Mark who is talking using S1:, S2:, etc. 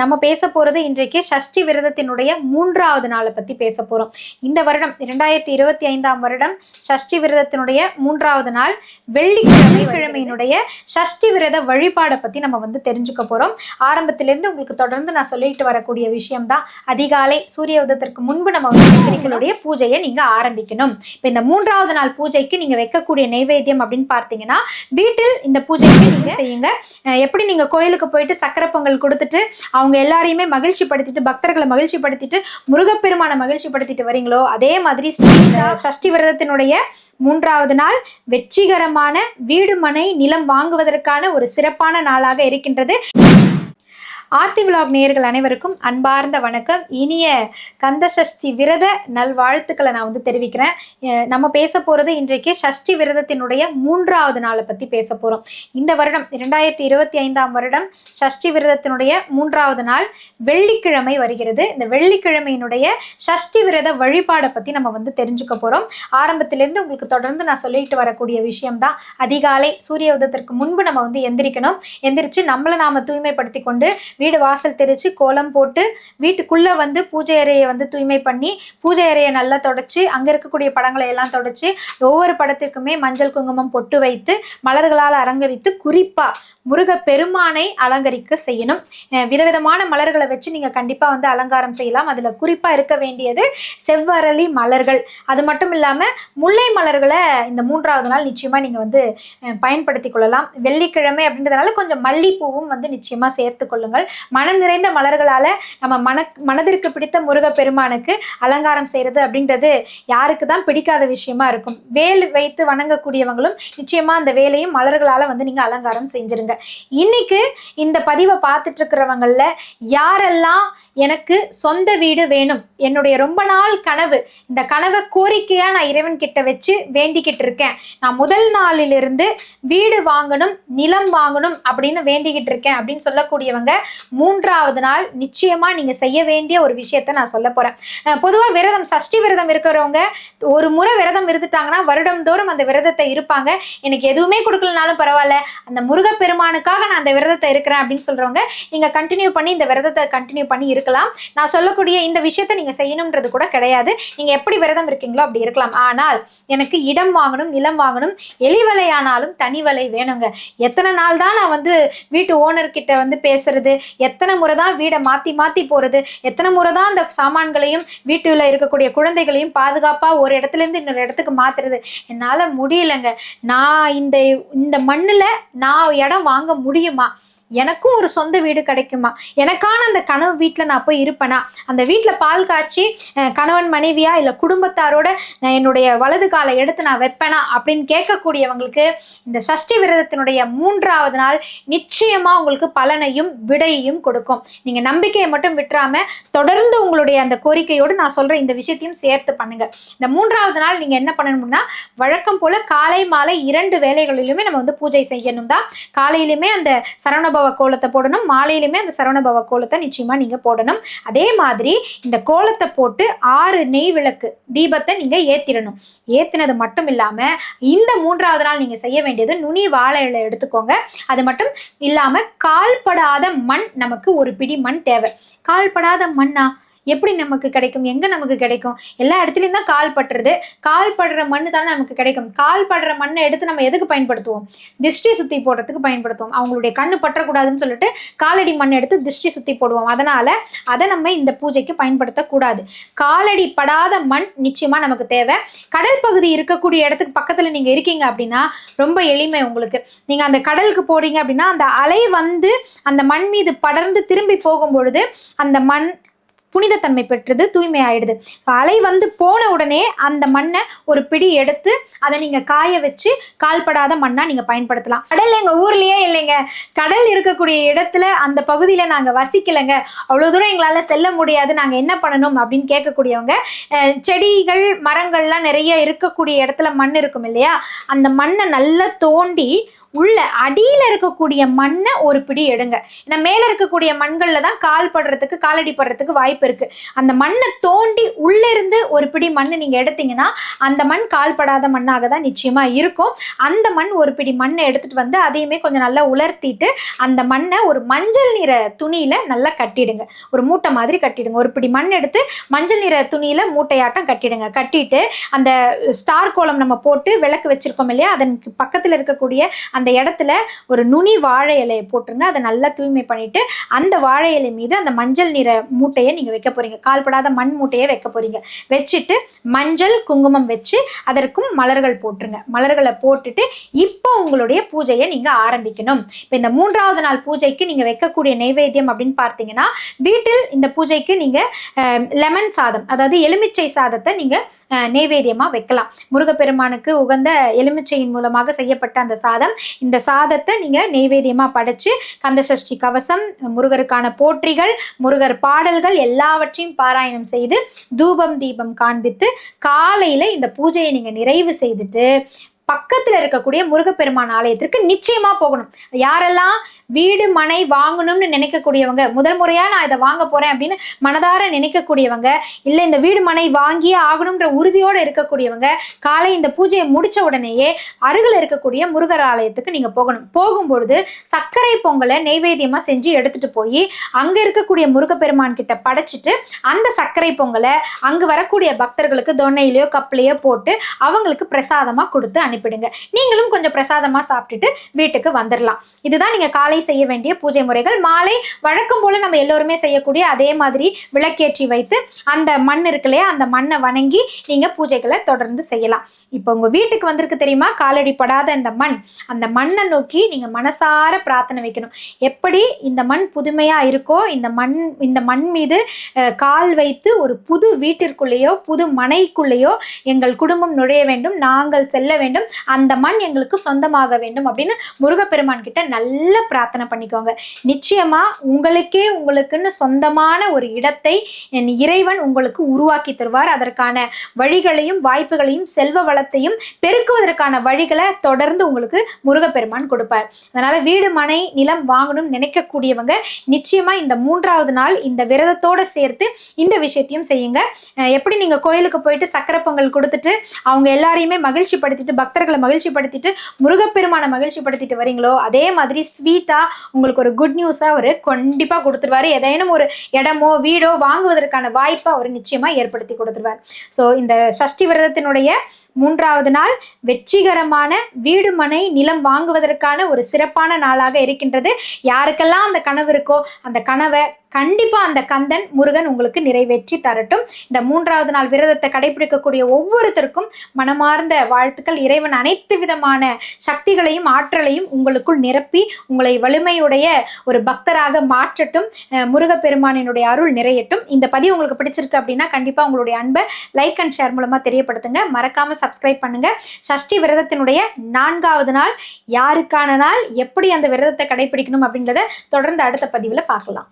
S1: நம்ம பேச போகிறது இன்றைக்கு சஷ்டி விரதத்தினுடைய மூன்றாவது நாளை பற்றி பேச போகிறோம் இந்த வருடம் இரண்டாயிரத்தி இருபத்தி ஐந்தாம் வருடம் சஷ்டி விரதத்தினுடைய மூன்றாவது நாள் வெள்ளிக்கிழமை கிழமையினுடைய சஷ்டி விரத வழிபாடை பற்றி நம்ம வந்து தெரிஞ்சுக்க போகிறோம் ஆரம்பத்திலேருந்து உங்களுக்கு தொடர்ந்து நான் சொல்லிட்டு வரக்கூடிய விஷயம் தான் அதிகாலை சூரிய உதத்திற்கு முன்பு நம்ம வந்து எங்களுடைய பூஜையை நீங்கள் ஆரம்பிக்கணும். இப்போ இந்த மூன்றாவது நாள் பூஜைக்கு நீங்கள் வைக்கக்கூடிய நைவேத்தியம் அப்படின்னு பார்த்தீங்கன்னா வீட்டில் இந்த பூஜைக்கு நீங்கள் செய்யுங்க. எப்படி நீங்கள் கோயிலுக்கு போயிட்டு சக்கரை பொங்கல் கொடுத்துட்டு அவங்க எல்லாரையுமே மகிழ்ச்சி படுத்திட்டு பக்தர்களை மகிழ்ச்சி படுத்திட்டு முருகப்பெருமானை மகிழ்ச்சி படுத்திட்டு வரீங்களோ? அதே மாதிரி சஷ்டி விரதத்தினுடைய மூன்றாவது நாள் வெற்றிகரமான வீடு மனை நிலம் வாங்குவதற்கான ஒரு சிறப்பான நாளாக இருக்கின்றது. ஆர்த்தி விலாக் நேயர்கள் அனைவருக்கும் அன்பார்ந்த வணக்கம். இனிய கந்த சஷ்டி விரத நல்வாழ்த்துக்களை நான் வந்து தெரிவிக்கிறேன். அஹ் நம்ம பேச போகிறது இன்றைக்கு சஷ்டி விரதத்தினுடைய மூன்றாவது நாளை பற்றி பேச போகிறோம் இந்த வருடம் இரண்டாயிரத்தி இருபத்தி ஐந்தாம் வருடம் சஷ்டி விரதத்தினுடைய மூன்றாவது நாள். வெள்ளிக்கிழமை வருகிறது. இந்த வெள்ளிக்கிழமையினுடைய சஷ்டி விரத வழிபாடை பற்றி நம்ம வந்து தெரிஞ்சுக்க போகிறோம் ஆரம்பத்திலேருந்து உங்களுக்கு தொடர்ந்து நான் சொல்லிட்டு வரக்கூடிய விஷயம்தான். அதிகாலை சூரிய உதயத்திற்கு முன்பு நம்ம வந்து எந்திரிக்கணும். எந்திரிச்சு நம்மளை நாம் தூய்மைப்படுத்தி கொண்டு வீடு வாசல் தெரிச்சு கோலம் போட்டு வீட்டுக்குள்ளே வந்து பூஜை அறையை வந்து தூய்மை பண்ணி பூஜை அறையை நல்லா தொடச்சி அங்கே இருக்கக்கூடிய படங்களை எல்லாம் தொடச்சி ஒவ்வொரு படத்திற்குமே மஞ்சள் குங்குமம் பொட்டு வைத்து மலர்களால் அலங்கரித்து குறிப்பாக முருக பெருமானை அலங்கரிக்க செய்யணும். விதவிதமான மலர்களை வச்சு நீங்கள் கண்டிப்பாக வந்து அலங்காரம் செய்யலாம். அதில் குறிப்பாக இருக்க வேண்டியது செவ்வரளி மலர்கள். அது மட்டும் இல்லாமல் முல்லை மலர்களை இந்த மூன்றாவது நாள் நிச்சயமாக நீங்கள் வந்து பயன்படுத்தி கொள்ளலாம். வெள்ளிக்கிழமை அப்படின்றதுனால கொஞ்சம் மல்லிப்பூவும் வந்து நிச்சயமாக சேர்த்து கொள்ளுங்கள். மனம் நிறைந்த மலர்களால் நம்ம மன மனதிற்கு பிடித்த முருக பெருமானுக்கு அலங்காரம் செய்கிறது அப்படின்றது யாருக்கு தான் பிடிக்காத விஷயமா இருக்கும். வேல் வைத்து வணங்கக்கூடியவங்களும் நிச்சயமாக அந்த வேலையும் மலர்களால் வந்து நீங்கள் அலங்காரம் செஞ்சிருங்க. இன்னைக்கு இந்த பதிவை பார்த்துட்டு இருக்கிறவங்கள்ல யாரெல்லாம் எனக்கு சொந்த வீடு வேணும். என்னுடைய ரொம்ப நாள் கனவு. இந்த கனவை கோரிக்கையாக நான் இறைவன் கிட்ட வச்சு வேண்டிக்கிட்டு இருக்கேன். நான் முதல் நாளிலிருந்து வீடு வாங்கணும் நிலம் வாங்கணும் அப்படின்னு வேண்டிக்கிட்டு இருக்கேன் அப்படின்னு சொல்லக்கூடியவங்க மூன்றாவது நாள் நிச்சயமாக நீங்கள் செய்ய வேண்டிய ஒரு விஷயத்த நான் சொல்ல போகிறேன் பொதுவாக விரதம் சஷ்டி விரதம் இருக்கிறவங்க ஒரு முறை விரதம் இருந்துட்டாங்கன்னா வருடம்தோறும் அந்த விரதத்தை இருப்பாங்க. எனக்கு எதுவுமே கொடுக்கலனாலும் பரவாயில்ல. அந்த முருகப்பெருமானுக்காக நான் அந்த விரதத்தை இருக்கிறேன் அப்படின்னு சொல்கிறவங்க நீங்கள் கண்டினியூ பண்ணி இந்த விரதத்தை கண்டினியூ பண்ணி இருக்கலாம். நான் சொல்லக்கூடிய இந்த விஷயத்தை நீங்க செய்யணுன்றது கூட கிடையாது. நீங்க எப்படி விரதம் இருக்கீங்களோ அப்படி இருக்கலாம். ஆனால் எனக்கு இடம் வாங்கணும் நிலம் வாங்கணும் எலிவலையானாலும் தனி வலை வேணுங்க. எத்தனை நாள் தான் நான் வந்து வீட்டு ஓனர் கிட்ட வந்து பேசுறது? எத்தனை முறை தான் வீடை மாத்தி மாத்தி போறது? எத்தனை முறை தான் அந்த சாமான்களையும் வீட்டுல இருக்கக்கூடிய குழந்தைகளையும் பாதுகாப்பா ஒரு இடத்துல இருந்து இன்னொரு இடத்துக்கு மாத்துறது? என்னால முடியலங்க. நான் இந்த இந்த மண்ணில் நான் இடம் வாங்க முடியுமா? எனக்கும் ஒரு சொந்த வீடு கிடைக்குமா? எனக்கான அந்த கனவு வீட்டில் நான் போய் இருப்பேனா? அந்த வீட்டில் பால் காய்ச்சி கணவன் மனைவியா இல்லை குடும்பத்தாரோட நான் என்னுடைய வலது காலை எடுத்து நான் வைப்பேனா? அப்படின்னு கேட்கக்கூடியவங்களுக்கு இந்த சஷ்டி விரதத்தினுடைய மூன்றாவது நாள் நிச்சயமாக உங்களுக்கு பலனையும் விடையையும் கொடுக்கும். நீங்கள் நம்பிக்கையை மட்டும் விட்டுறாம தொடர்ந்து உங்களுடைய அந்த கோரிக்கையோடு நான் சொல்கிற இந்த விஷயத்தையும் சேர்த்து பண்ணுங்க. இந்த மூன்றாவது நாள் நீங்கள் என்ன பண்ணணும்னா வழக்கம் போல் காலை மாலை இரண்டு வேலைகளிலுமே நம்ம வந்து பூஜை செய்யணும் தான் காலையிலுமே அந்த சரவணபவ கோலத்தை போடணும். மாலையிலுமே அந்த சரவணபவ கோலத்தை நிச்சயமா நீங்க போடணும். அதே மாதிரி இந்த கோலத்தை போட்டு ஆறு நெய் விளக்கு தீபத்தை நீங்க ஏத்திடணும். ஏத்தினது மட்டும் இல்லாம இந்த மூன்றாவது நாள் நீங்க செய்ய வேண்டியது நுனி வாழை இலை எடுத்துக்கோங்க. அது மட்டும் இல்லாம கால்படாத மண் நமக்கு ஒரு பிடி மண் தேவை. கால்படாத மண்ணா? எப்படி நமக்கு கிடைக்கும்? எங்க நமக்கு கிடைக்கும்? எல்லா இடத்துலையும் தான் கால் பட்டுறது. கால் படுற மண்ணு தானே நமக்கு கிடைக்கும். கால் படுற மண்ணை எடுத்து நம்ம எதுக்கு பயன்படுத்துவோம்? திருஷ்டி சுத்தி போடுறதுக்கு பயன்படுத்துவோம். அவங்களுடைய கண்ணு பற்றக்கூடாதுன்னு சொல்லிட்டு காலடி மண் எடுத்து திருஷ்டி சுத்தி போடுவோம். அதனால அதை நம்ம இந்த பூஜைக்கு பயன்படுத்தக்கூடாது. காலடி படாத மண் நிச்சயமா நமக்கு தேவை. கடல் பகுதி இருக்கக்கூடிய இடத்துக்கு பக்கத்துல நீங்க இருக்கீங்க அப்படின்னா ரொம்ப எளிமை உங்களுக்கு. நீங்க அந்த கடலுக்கு போறீங்க அப்படின்னா அந்த அலை வந்து அந்த மண் மீது படர்ந்து திரும்பி போகும் பொழுது அந்த மண் புனிதத்தன்மை பெற்றது தூய்மை ஆயிடுது அலை வந்து போன உடனே அந்த மண்ணை ஒரு பிடி எடுத்து அதை நீங்க காய வச்சு கால்படாத மண்ணா நீங்க பயன்படுத்தலாம். கடல் எங்க ஊர்லயே இல்லைங்க. கடல் இருக்கக்கூடிய இடத்துல அந்த பகுதியில நாங்க வசிக்கலைங்க. அவ்வளவு தூரம் எங்களால செல்ல முடியாது. நாங்க என்ன பண்ணணும் அப்படின்னு கேட்கக்கூடியவங்க செடிகள் மரங்கள்லாம் நிறைய இருக்கக்கூடிய இடத்துல மண் இருக்கும் இல்லையா? அந்த மண்ணை நல்லா தோண்டி உள்ள அடியில் இருக்கக்கூடிய மண்ணை ஒரு பிடி எடுங்க. ஏன்னா மேலே இருக்கக்கூடிய மண்களில் தான் கால் படுறதுக்கு காலடி படுறதுக்கு வாய்ப்பு இருக்குது அந்த மண்ணை தோண்டி உள்ள இருந்து ஒரு பிடி மண் நீங்கள் எடுத்தீங்கன்னா அந்த மண் கால் படாத மண்ணாக தான் நிச்சயமாக இருக்கும். அந்த மண் ஒரு பிடி மண்ணை எடுத்துட்டு வந்து அதையுமே கொஞ்சம் நல்லா உலர்த்திட்டு அந்த மண்ணை ஒரு மஞ்சள் நிற துணியில் நல்லா கட்டிடுங்க. ஒரு மூட்டை மாதிரி கட்டிடுங்க. ஒரு பிடி மண் எடுத்து மஞ்சள் நிற துணியில் மூட்டையாட்டம் கட்டிடுங்க. கட்டிட்டு அந்த ஸ்டார் கோலம் நம்ம போட்டு விளக்கு வச்சுருக்கோம் இல்லையா? அதன் பக்கத்தில் இருக்கக்கூடிய அந்த இடத்துல ஒரு நுனி வாழை இலையை போட்டுருங்க. அதை நல்லா தூய்மை பண்ணிட்டு அந்த வாழை இலை மீது அந்த மஞ்சள் நிற மூட்டையை நீங்கள் வைக்க போறீங்க. கால்படாத மண் மூட்டையை வைக்க போறீங்க. வச்சுட்டு மஞ்சள் குங்குமம் வச்சு அதற்கும் மலர்கள் போட்டுருங்க. மலர்களை போட்டுட்டு இப்போ உங்களுடைய பூஜையை நீங்கள் ஆரம்பிக்கணும். இப்போ இந்த மூன்றாவது நாள் பூஜைக்கு நீங்கள் வைக்கக்கூடிய நைவேத்தியம் அப்படின்னு பார்த்தீங்கன்னா வீட்டில் இந்த பூஜைக்கு நீங்கள் லெமன் சாதம் அதாவது எலுமிச்சை சாதத்தை நீங்கள் நெய்வேத்தியமாக வைக்கலாம். முருகப்பெருமானுக்கு உகந்த எலுமிச்சையின் மூலமாக செய்யப்பட்ட அந்த சாதம் இந்த சாதத்தை நீங்கள் நெய்வேத்தியமாக படைச்சு கந்தசஷ்டி கவசம் முருகருக்கான போற்றிகள் முருகர் பாடல்கள் எல்லாவற்றையும் பாராயணம் செய்து தூபம் தீபம் காண்பித்து காலையில் இந்த பூஜையை நீங்கள் நிறைவு செய்துட்டு பக்கத்தில் இருக்கக்கூடிய முருகப்பெருமான் ஆலயத்திற்கு நிச்சயமாக போகணும். யாரெல்லாம் வீடு மனை வாங்கணும்னு நினைக்கக்கூடியவங்க முதல் முறையாக நான் இதை வாங்க போகிறேன் அப்படின்னு மனதார நினைக்கக்கூடியவங்க இல்லை இந்த வீடு மனை வாங்கியே ஆகணுன்ற உறுதியோடு இருக்கக்கூடியவங்க காலை இந்த பூஜையை முடித்த உடனேயே அருகில் இருக்கக்கூடிய முருகர் ஆலயத்துக்கு நீங்கள் போகணும். போகும்பொழுது சர்க்கரை பொங்கலை நெய்வேத்தியமாக செஞ்சு எடுத்துகிட்டு போய் அங்கே இருக்கக்கூடிய முருகப்பெருமான் கிட்ட படைச்சிட்டு அந்த சர்க்கரை பொங்கலை அங்கே வரக்கூடிய பக்தர்களுக்கு தொன்னையிலையோ கப்பிலையோ போட்டு அவங்களுக்கு பிரசாதமாக கொடுத்து அனுப்பிடுங்க. நீங்களும் கொஞ்சம் பிரசாதமாக சாப்பிட்டுட்டு வீட்டுக்கு வந்துடலாம் இதுதான் நீங்கள் காலை செய்ய வேண்டிய பூஜை முறைகள். மாலை வழக்கம் போல நம்ம எல்லோருமே செய்யக்கூடிய அதே மாதிரி விளக்கேற்றி வைத்து அந்த மண் இருக்கு இல்லையா அந்த மண்ணை வணங்கி நீங்க பூஜைகளை தொடர்ந்து செய்யலாம். இப்போ உங்க வீட்டுக்கு வந்திருக்கு தெரியுமா? காலடி படாத இந்த மண். அந்த மண்ணை நோக்கி நீங்க மனசார பிரார்த்தனை வைக்கணும். எப்படி இந்த மண் புதுமையா இருக்கோ இந்த மண் இந்த மண் மீது கால் வைத்து ஒரு புது வீட்டிற்குள்ளேயோ புது மனைக்குள்ளேயோ எங்கள் குடும்பம் நுழைய வேண்டும். நாங்கள் செல்ல வேண்டும். அந்த மண் எங்களுக்கு சொந்தமாக வேண்டும் அப்படின்னு முருகப்பெருமான் கிட்ட நல்ல பிரார்த்தனை பிரார்த்தனை பண்ணிக்கோங்க. நிச்சயமா உங்களுக்கே உங்களுக்குன்னு சொந்தமான ஒரு இடத்தை என் இறைவன் உங்களுக்கு உருவாக்கி தருவார். அதற்கான வழிகளையும் வாய்ப்புகளையும் செல்வ வளத்தையும் பெருக்குவதற்கான வழிகளை தொடர்ந்து உங்களுக்கு முருகப்பெருமான் கொடுப்பார். அதனால வீடு மனை நிலம் வாங்கணும்னு நினைக்கக்கூடியவங்க நிச்சயமா இந்த மூன்றாவது நாள் இந்த விரதத்தோட சேர்த்து இந்த விஷயத்தையும் செய்யுங்க. எப்படி நீங்க கோயிலுக்கு போயிட்டு சக்கரை பொங்கல் கொடுத்துட்டு அவங்க எல்லாரையுமே மகிழ்ச்சி படுத்திட்டு பக்தர்களை மகிழ்ச்சி படுத்திட்டு முருகப்பெருமானை மகிழ்ச்சி படுத்திட்டு வரீங்களோ அதே மாதிரி கண்டிப்பாக உங்களுக்கு ஒரு குட் நியூஸாக அவர் கண்டிப்பாக கொடுத்துருவாரு. ஏதேனும் ஒரு இடமோ வீடோ வாங்குவதற்கான வாய்ப்பை அவர் நிச்சயமாக ஏற்படுத்தி கொடுத்துருவார். ஸோ இந்த சஷ்டி விரதத்தினுடைய மூன்றாவது நாள் வெற்றிகரமான வீடு மனை நிலம் வாங்குவதற்கான ஒரு சிறப்பான நாளாக இருக்கின்றது. யாருக்கெல்லாம் அந்த கனவு இருக்கோ அந்த கனவை கண்டிப்பாக அந்த கந்தன் முருகன் உங்களுக்கு நிறைவேற்றி தரட்டும். இந்த மூன்றாவது நாள் விரதத்தை கடைபிடிக்கக்கூடிய ஒவ்வொருத்தருக்கும் மனமார்ந்த வாழ்த்துக்கள். இறைவன் அனைத்து விதமான சக்திகளையும் ஆற்றலையும் உங்களுக்குள் நிரப்பி உங்களை வலிமையுடைய ஒரு பக்தராக மாற்றட்டும். முருகப்பெருமானினுடைய அருள் நிறையட்டும். இந்த பதிவு உங்களுக்கு பிடிச்சிருக்கு அப்படின்னா கண்டிப்பாக உங்களுடைய அன்பை லைக் அண்ட் ஷேர் மூலமாக தெரியப்படுத்துங்க. மறக்காமல் சப்ஸ்கிரைப் பண்ணுங்க. சஷ்டி விரதத்தினுடைய நான்காவது நாள் யாருக்கான நாள் எப்படி அந்த விரதத்தை கடைபிடிக்கணும் அப்படின்றத தொடர்ந்து அடுத்த பதிவில் பார்க்கலாம்.